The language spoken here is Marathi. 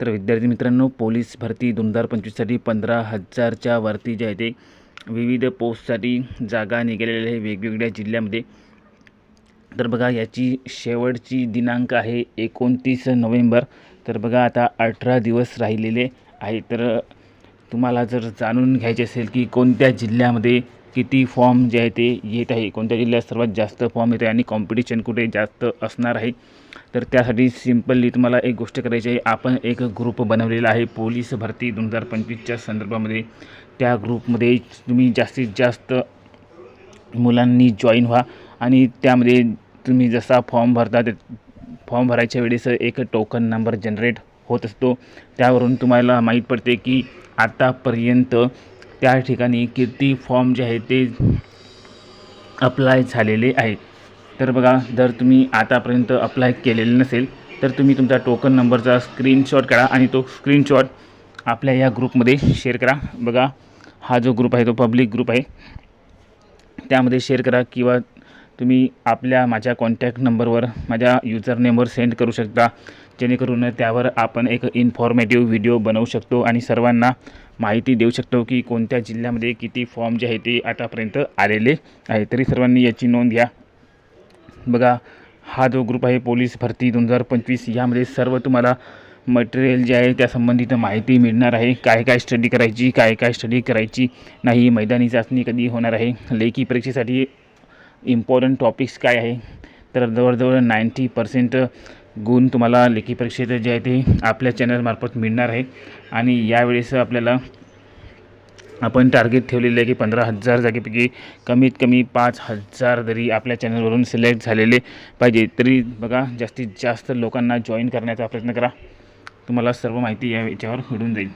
तर विद्यार्थी मित्रांनो पोलीस भरती दोन हजार पंचवीससाठी पंधरा हजारच्या वरती जे आहे ते विविध पोस्टसाठी जागा निघालेल्या आहे वेगवेगळ्या जिल्ह्यामध्ये. तर बघा याची शेवटची दिनांक आहे एकोणतीस नोव्हेंबर. तर बघा आता अठरा दिवस राहिलेले आहे तर तुम्हाला जर जाणून घ्यायचे असेल की कोणत्या जिल्ह्यामध्ये किती फॉर्म जे आहे ते येत आहे. कोणत्या जिल्ह्यात सर्वात जास्त फॉर्म येत आहे आणि कॉम्पिटिशन कुठे जास्त असणार आहे? तर त्यासाठी सिम्पली तुम्हाला एक गोष्ट करायची आहे. आपण एक ग्रुप बनवलेला आहे. पोलीस भरती दोन हजार पंचवीसच्या संदर्भामध्ये. त्या ग्रुपमध्ये तुम्ही जास्तीत जास्त मुलांनी जॉईन व्हा आणि त्यामध्ये तुम्ही जसा फॉर्म भरता ते फॉर्म भरायच्या वेळेस एक टोकन नंबर जनरेट होत असतो. त्यावरून तुम्हाला माहीत पडते की आतापर्यंत त्या ठिकाणी किती फॉर्म जे आहे ते अप्लाय झालेले आहेत. तर बघा जर तुम्ही आतापर्यंत अप्लाय केलेले नसेल तर तुम्ही तुमचा टोकन नंबरचा स्क्रीनशॉट काढा आणि तो स्क्रीनशॉट आपल्या या ग्रुपमध्ये शेअर करा. बघा हा जो ग्रुप आहे तो पब्लिक ग्रुप आहे. त्यामध्ये शेअर करा किंवा तुम्ही आपल्या माझ्या कॉन्टॅक्ट नंबरवर माझ्या युजर नेमवर सेंड करू शकता. जेणेकरून त्यावर आपण एक इन्फॉर्मेटिव्ह व्हिडिओ बनवू शकतो आणि सर्वांना माहिती देऊ शकतो की कोणत्या जिल्ह्यामध्ये किती फॉर्म जे आहे ते आतापर्यंत आलेले आहे तरी सर्वांनी याची नोंद घ्या. बघा हा जो ग्रुप आहे पोलीस भरती दोन हजार पंचवीस यामध्ये सर्व तुम्हाला मटेरियल जे आहे त्या संबंधित माहिती मिळणार आहे. काय काय स्टडी करायची काय काय स्टडी करायची नाही मैदानी चाचणी कधी होणार आहे लेखी परीक्षेसाठी इम्पॉर्टंट टॉपिक्स काय आहे? तर जवळजवळ नाईंटी पर्सेंट गुण तुम्हाला लेखी परीक्षेत जे आहे ते आपल्या चॅनलमार्फत मिळणार आहे. आणि यावेळेस आपल्याला आपण टार्गेट ठेवलेलं आहे की पंधरा हजार जागेपैकी कमीत कमी पाच हजार जरी आपल्या चॅनलवरून सिलेक्ट झालेले पाहिजे तरी बघा जास्तीत जास्त लोकांना जॉईन करण्याचा प्रयत्न करा. तुम्हाला सर्व माहिती या याच्यावर मिळून जाईल.